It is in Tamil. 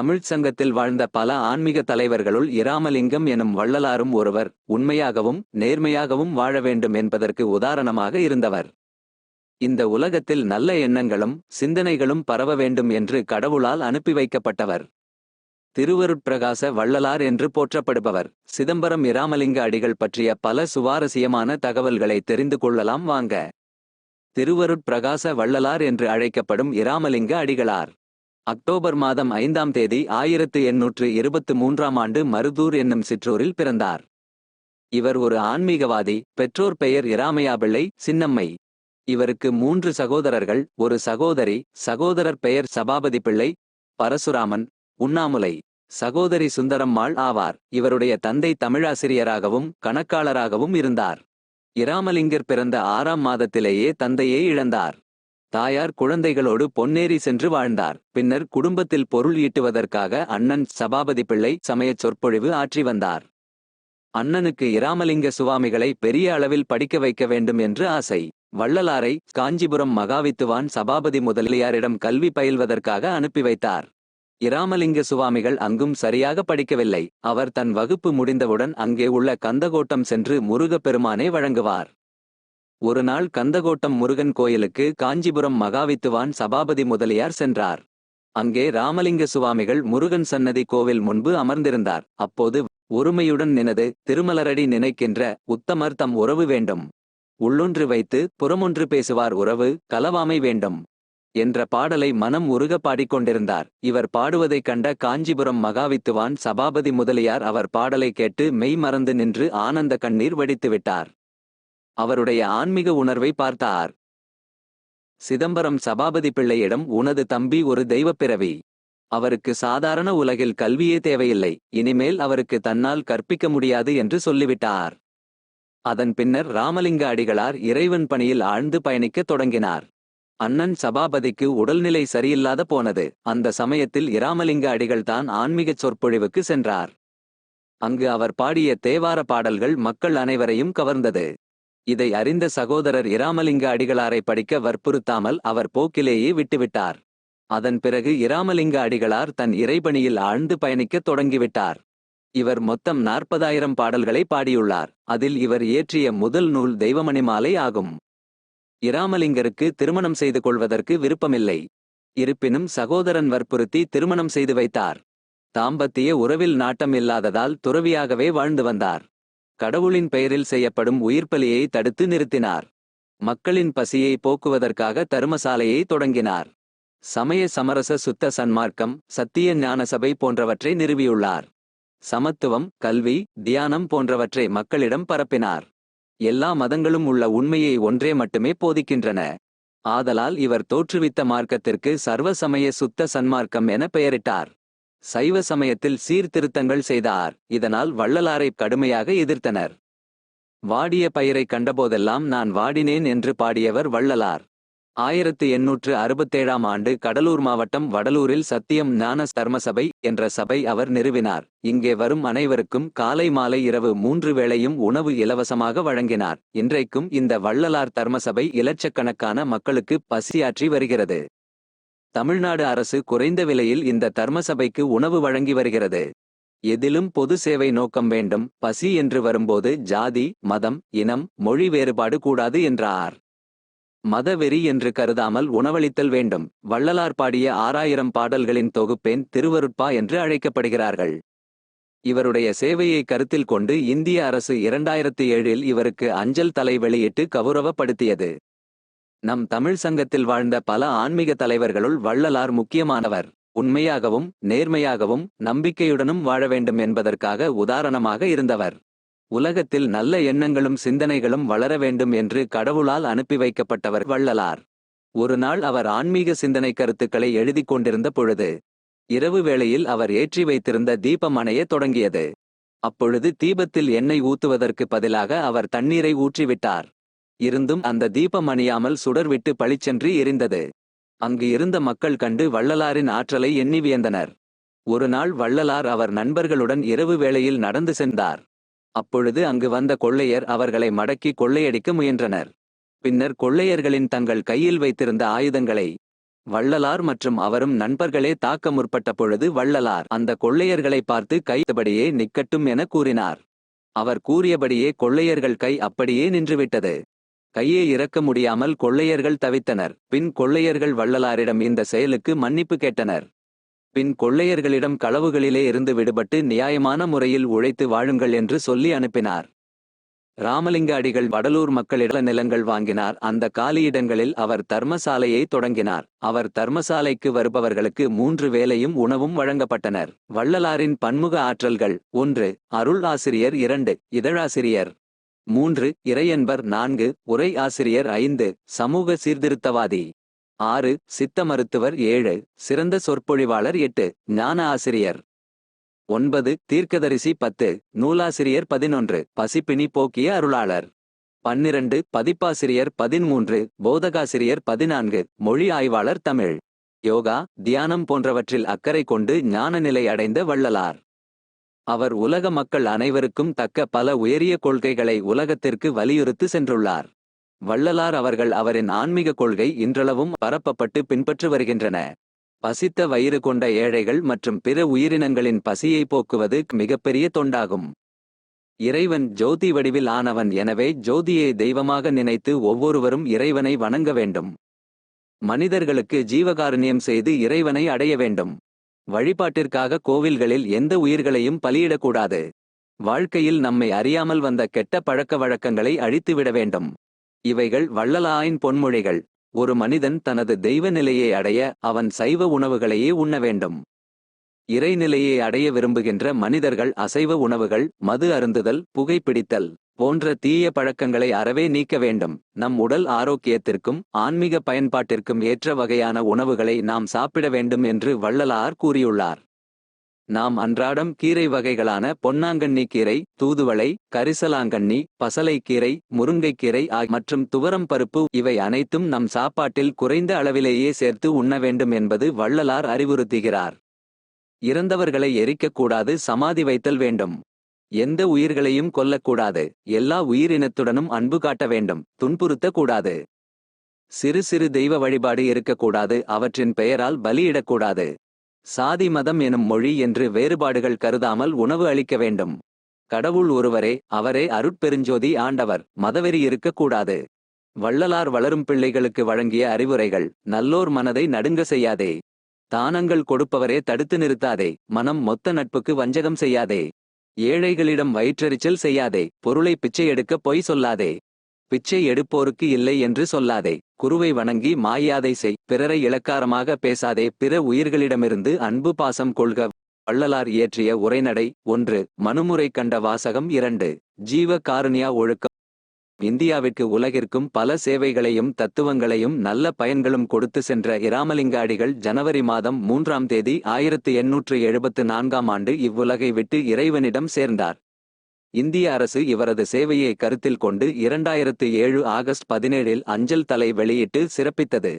தமிழ்ச் சங்கத்தில் வாழ்ந்த பல ஆன்மீக தலைவர்களுள் இராமலிங்கம் எனும் வள்ளலாரும் ஒருவர் உண்மையாகவும் நேர்மையாகவும் வாழ வேண்டும் என்பதற்கு உதாரணமாக இருந்தவர். இந்த உலகத்தில் நல்ல எண்ணங்களும் சிந்தனைகளும் பரவ வேண்டும் என்று கடவுளால் அனுப்பி வைக்கப்பட்டவர். திருவருட்பிரகாச வள்ளலார் என்று போற்றப்படுபவர். சிதம்பரம் இராமலிங்க அடிகள் பற்றிய பல சுவாரஸ்யமான தகவல்களை தெரிந்து கொள்ளலாம் வாங்க. திருவருட்பிரகாச வள்ளலார் என்று அழைக்கப்படும் இராமலிங்க அடிகளார். அக்டோபர் மாதம் ஐந்தாம் தேதி ஆயிரத்து எண்ணூற்று இருபத்து மூன்றாம் ஆண்டு மருதூர் என்னும் சிற்றூரில் பிறந்தார். இவர் ஒரு ஆன்மீகவாதி பெற்றோர் பெயர் இராமையாபிள்ளை சின்னம்மை. இவருக்கு மூன்று சகோதரர்கள் ஒரு சகோதரி சகோதரர் பெயர் சபாபதி பிள்ளை பரசுராமன் உண்ணாமுலை. சகோதரி சுந்தரம்மாள் ஆவார். இவருடைய தந்தை தமிழாசிரியராகவும் கணக்காளராகவும் இருந்தார். இராமலிங்கர் பிறந்த ஆறாம் மாதத்திலேயே தந்தையே இழந்தார். தாயார் குழந்தைகளோடு பொன்னேரி சென்று வாழ்ந்தார். பின்னர் குடும்பத்தில் பொருள் ஈட்டுவதற்காக அண்ணன் சபாபதி பிள்ளை சமயச் சொற்பொழிவு ஆற்றி வந்தார். அண்ணனுக்கு இராமலிங்க சுவாமிகளை பெரிய அளவில் படிக்க வைக்க வேண்டும் என்று ஆசை. வள்ளலாரை காஞ்சிபுரம் மகாவித்துவான் சபாபதி முதலியாரிடம் கல்வி பயில்வதற்காக அனுப்பி வைத்தார். இராமலிங்க சுவாமிகள் அங்கும் சரியாக படிக்கவில்லை. அவர் தன் வகுப்பு முடிந்தவுடன் அங்கே உள்ள கந்தகோட்டம் சென்று முருகப்பெருமானை வழங்குவார். ஒரு நாள் கந்தகோட்டம் முருகன் கோயிலுக்கு காஞ்சிபுரம் மகாவித்துவான் சபாபதி முதலியார் சென்றார். அங்கே ராமலிங்க சுவாமிகள் முருகன் சன்னதி கோவில் முன்பு அமர்ந்திருந்தார். அப்போது ஒருமையுடன் நினது திருமலரடி நினைக்கின்ற உத்தமர் தம் உறவு வேண்டும். உள்ளொன்று வைத்து புறமொன்று பேசுவார் உறவு கலவாமை வேண்டும். என்ற பாடலை மனம் உருக பாடிக்கொண்டிருந்தார் இவர் பாடுவதைக் கண்ட காஞ்சிபுரம் மகாவித்துவான் சபாபதி முதலியார் அவர் பாடலை கேட்டு மெய் மறந்து நின்று ஆனந்த கண்ணீர் வடித்துவிட்டார் அவருடைய ஆன்மீக உணர்வை பார்த்தார். சிதம்பரம் சபாபதி பிள்ளையிடம் உனது தம்பி ஒரு தெய்வப் பிறவி. அவருக்கு சாதாரண உலகில் கல்வியே தேவையில்லை. இனிமேல் அவருக்கு தன்னால் கற்பிக்க முடியாது என்று சொல்லிவிட்டார். அதன் பின்னர் ராமலிங்க அடிகளார் இறைவன் பணியில் ஆழ்ந்து பயணிக்கத் தொடங்கினார். அண்ணன் சபாபதிக்கு உடல்நிலை சரியில்லாத போனது. அந்த சமயத்தில் இராமலிங்க அடிகள் தான் ஆன்மீகச் சொற்பொழிவுக்கு சென்றார். அங்கு அவர் பாடிய தேவார பாடல்கள் மக்கள் அனைவரையும் கவர்ந்தது. இதை அறிந்த சகோதரர் இராமலிங்க அடிகளாரை படிக்க வற்புறுத்தாமல் அவர் போக்கிலேயே விட்டுவிட்டார். அதன் பிறகு இராமலிங்க அடிகளார் தன் இறைபணியில் ஆழ்ந்து பயணிக்கத் தொடங்கிவிட்டார். இவர் மொத்தம் நாற்பதாயிரம் பாடல்களை பாடியுள்ளார். அதில் இவர் இயற்றிய முதல் நூல் தெய்வமணிமாலை ஆகும். இராமலிங்கருக்கு திருமணம் செய்து கொள்வதற்கு விருப்பமில்லை. இருப்பினும் சகோதரன் வற்புறுத்தி திருமணம் செய்து வைத்தார். தாம்பத்திய உறவில் நாட்டம் இல்லாததால் துறவியாகவே வாழ்ந்து வந்தார். கடவுளின் பெயரில் செய்யப்படும் உயிர்ப்பலியை தடுத்து நிறுத்தினார். மக்களின் பசியை போக்குவதற்காக தருமசாலையை தொடங்கினார். சமய சமரச சுத்த சன்மார்க்கம் சத்திய ஞான சபை போன்றவற்றை நிறுவியுள்ளார். சமத்துவம் கல்வி தியானம் போன்றவற்றை மக்களிடம் பரப்பினார். எல்லா மதங்களும் உள்ள உண்மையை ஒன்றே மட்டுமே போதிக்கின்றன. ஆதலால் இவர் தோற்றுவித்த மார்க்கத்திற்கு சர்வ சமய சுத்த சன்மார்க்கம் என பெயரிட்டார். சைவ சமயத்தில் சீர்திருத்தங்கள் செய்தார். இதனால் வள்ளலாரை கடுமையாக எதிர்த்தனர். வாடிய பயிரை கண்டபோதெல்லாம் நான் வாடினேன் என்று பாடியவர் வள்ளலார். ஆயிரத்து எண்ணூற்று அறுபத்தேழாம் ஆண்டு கடலூர் மாவட்டம் வடலூரில் சத்தியம் ஞான தர்மசபை என்ற சபை அவர் நிறுவினார். இங்கே வரும் அனைவருக்கும் காலை மாலை இரவு மூன்று வேளையும் உணவு இலவசமாக வழங்கினார். இன்றைக்கும் இந்த வள்ளலார் தர்மசபை இலட்சக்கணக்கான மக்களுக்கு பசியாற்றி வருகிறது. தமிழ்நாடு அரசு குறைந்த விலையில் இந்த தர்மசபைக்கு உணவு வழங்கி வருகிறது. எதிலும் பொது சேவை நோக்கம் வேண்டும் பசி என்று வரும்போது ஜாதி மதம் இனம் மொழி வேறுபாடு கூடாது என்றார். மதவெறி என்று கருதாமல் உணவளித்தல் வேண்டும். வள்ளலார் பாடிய ஆறாயிரம் பாடல்களின் தொகுப்பேன் திருவருட்பா என்று அழைக்கப்படுகிறார்கள். இவருடைய சேவையை கருத்தில் கொண்டு இந்திய அரசு இரண்டாயிரத்து ஏழில் இவருக்கு அஞ்சல் தலை வெளியிட்டு கௌரவப்படுத்தியது. நம் தமிழ் சங்கத்தில் வாழ்ந்த பல ஆன்மீக தலைவர்களுள் வள்ளலார் முக்கியமானவர். உண்மையாகவும் நேர்மையாகவும் நம்பிக்கையுடனும் வாழ வேண்டும் என்பதற்காக உதாரணமாக இருந்தவர். உலகத்தில் நல்ல எண்ணங்களும் சிந்தனைகளும் வளர வேண்டும் என்று கடவுளால் அனுப்பி வைக்கப்பட்டவர் வள்ளலார். ஒரு நாள் அவர் ஆன்மீக சிந்தனை கருத்துக்களை எழுதிக் கொண்டிருந்த பொழுது இரவு வேளையில் அவர் ஏற்றி வைத்திருந்த தீபம் அணைய தொடங்கியது. அப்பொழுது தீபத்தில் எண்ணெய் ஊத்துவதற்கு பதிலாக அவர் தண்ணீரை ஊற்றிவிட்டார். இருந்தும் அந்த தீபம் அணியாமல் சுடர்விட்டு பளிச்சென்று எரிந்தது. அங்கு இருந்த மக்கள் கண்டு வள்ளலாரின் ஆற்றலை எண்ணி வியந்தனர். ஒரு நாள் வள்ளலார் அவர் நண்பர்களுடன் இரவு வேளையில் நடந்து சென்றார். அப்பொழுது அங்கு வந்த கொள்ளையர் அவர்களை மடக்கி கொள்ளையடிக்க முயன்றனர். பின்னர் கொள்ளையர்களின் தங்கள் கையில் வைத்திருந்த ஆயுதங்களை வள்ளலார் மற்றும் அவரும் நண்பர்களே தாக்க முற்பட்ட பொழுது வள்ளலார் அந்த கொள்ளையர்களை பார்த்து கைத்தபடியே நிக்கட்டும் என கூறினார். அவர் கூறியபடியே கொள்ளையர்கள் கை அப்படியே நின்றுவிட்டது. கையே இறக்க முடியாமல் கொள்ளையர்கள் தவித்தனர். பின் கொள்ளையர்கள் வள்ளலாரிடம் இந்த செயலுக்கு மன்னிப்பு கேட்டனர். பின் கொள்ளையர்களிடம் களவுகளிலே இருந்து விடுபட்டு நியாயமான முறையில் உழைத்து வாழுங்கள் என்று சொல்லி அனுப்பினார். ராமலிங்க அடிகள் வடலூர் மக்களிடம் நிலங்கள் வாங்கினார். அந்த காலியிடங்களில் அவர் தர்மசாலையை தொடங்கினார். அவர் தர்மசாலைக்கு வருபவர்களுக்கு மூன்று வேலையும் உணவும் வழங்கப்பட்டனர். வள்ளலாரின் பன்முக ஆற்றல்கள் ஒன்று அருள் ஆசிரியர் இரண்டு இதழாசிரியர் மூன்று இறையன்பர் நான்கு உரை ஆசிரியர் ஐந்து சமூக சீர்திருத்தவாதி. ஆறு சித்த மருத்துவர் ஏழு சிறந்த சொற்பொழிவாளர் எட்டு ஞான ஆசிரியர். ஒன்பது தீர்க்கதரிசி பத்து நூலாசிரியர் பதினொன்று பசிப்பினி போக்கிய அருளாளர். பன்னிரண்டு பதிப்பாசிரியர் பதிமூன்று போதகாசிரியர் பதினான்கு மொழி ஆய்வாளர் தமிழ். யோகா தியானம் போன்றவற்றில் அக்கறை கொண்டு ஞான நிலை அடைந்த வள்ளலார். அவர் உலக மக்கள் அனைவருக்கும் தக்க பல உயரிய கொள்கைகளை உலகத்திற்கு வலியுறுத்து சென்றுள்ளார். வள்ளலார் அவர்கள் அவரின் ஆன்மீக கொள்கை இன்றளவும் பரப்பப்பட்டு பின்பற்று வருகின்றன. பசித்த வயிறு கொண்ட ஏழைகள் மற்றும் பிற உயிரினங்களின் பசியை போக்குவது மிகப்பெரிய தொண்டாகும். இறைவன் ஜோதி வடிவில் ஆனவன் எனவே ஜோதியை தெய்வமாக நினைத்து ஒவ்வொருவரும் இறைவனை வணங்க வேண்டும். மனிதர்களுக்கு ஜீவகாருண்யம் செய்து இறைவனை அடைய வேண்டும். வழிபாட்டிற்காக கோவில்களில் எந்த உயிர்களையும் பலியிடக்கூடாது. வாழ்க்கையில் நம்மை அறியாமல் வந்த கெட்ட பழக்க வழக்கங்களை அழித்துவிட வேண்டும். இவைகள் வள்ளலாயின் பொன்மொழிகள். ஒரு மனிதன் தனது தெய்வ நிலையை அடைய அவன் சைவ உணவுகளையே உண்ண வேண்டும். இறைநிலையை அடைய விரும்புகின்ற மனிதர்கள் அசைவ உணவுகள் மது அருந்துதல் புகைப்பிடித்தல் போன்ற தீய பழக்கங்களை அறவே நீக்க வேண்டும். நம் உடல் ஆரோக்கியத்திற்கும் ஆன்மீக பயன்பாட்டிற்கும் ஏற்ற வகையான உணவுகளை நாம் சாப்பிட வேண்டும் என்று வள்ளலார் கூறியுள்ளார். நாம் அன்றாடம் கீரை வகைகளான பொன்னாங்கண்ணி கீரை தூதுவளை கரிசலாங்கண்ணி பசலைக்கீரை முருங்கைக்கீரை மற்றும் துவரம் பருப்பு இவை அனைத்தும் நம் சாப்பாட்டில் குறைந்த அளவிலேயே சேர்த்து உண்ண வேண்டும் என்பது வள்ளலார் அறிவுறுத்துகிறார். இறந்தவர்களை எரிக்கக்கூடாது சமாதி வைத்தல் வேண்டும். எந்த உயிர்களையும் கொல்லக்கூடாது. எல்லா உயிரினத்துடனும் அன்பு காட்ட வேண்டும். துன்புறுத்தக் கூடாது சிறு சிறு தெய்வ வழிபாடு இருக்கக்கூடாது. அவற்றின் பெயரால் பலியிடக்கூடாது. சாதி மதம் எனும் மொழி என்று வேறுபாடுகள் கருதாமல் உணவு அளிக்க வேண்டும். கடவுள் ஒருவரே அவரே அருட்பெருஞ்சோதி ஆண்டவர். மதவெறி இருக்கக்கூடாது. வள்ளலார் வளரும் பிள்ளைகளுக்கு வழங்கிய அறிவுரைகள் நல்லோர் மனதை நடுங்க செய்யாதே. தானங்கள் கொடுப்பவரே தடுத்து நிறுத்தாதே. மனம் மொத்த நட்புக்கு வஞ்சகம் செய்யாதே. ஏழைகளிடம் வயிற்றெரிச்சல் செய்யாதே பொருளை பிச்சை எடுக்க பொய் சொல்லாதே. பிச்சை எடுப்போருக்கு இல்லை என்று சொல்லாதே குருவை வணங்கி மாயாதை செய் பிறரை இலக்காரமாக பேசாதே பிற உயிர்களிடமிருந்து அன்பு பாசம் கொள்க. வள்ளலார் இயற்றிய உரைநடை ஒன்று மனுமுறை கண்ட வாசகம் இரண்டு ஜீவ காருண்யா ஒழுக்கம். இந்தியாவிற்கு உலகிற்கும் பல சேவைகளையும் தத்துவங்களையும் நல்ல பயன்களும் கொடுத்து சென்ற இராமலிங்க அடிகள் ஜனவரி மாதம் மூன்றாம் தேதி ஆயிரத்து எண்ணூற்று எழுபத்து நான்காம் ஆண்டு இவ்வுலகை விட்டு இறைவனிடம் சேர்ந்தார். இந்திய அரசு இவரது சேவையை கருத்தில் கொண்டு இரண்டாயிரத்து ஏழு ஆகஸ்ட் பதினேழில் அஞ்சல் தலை வெளியிட்டு சிறப்பித்தது.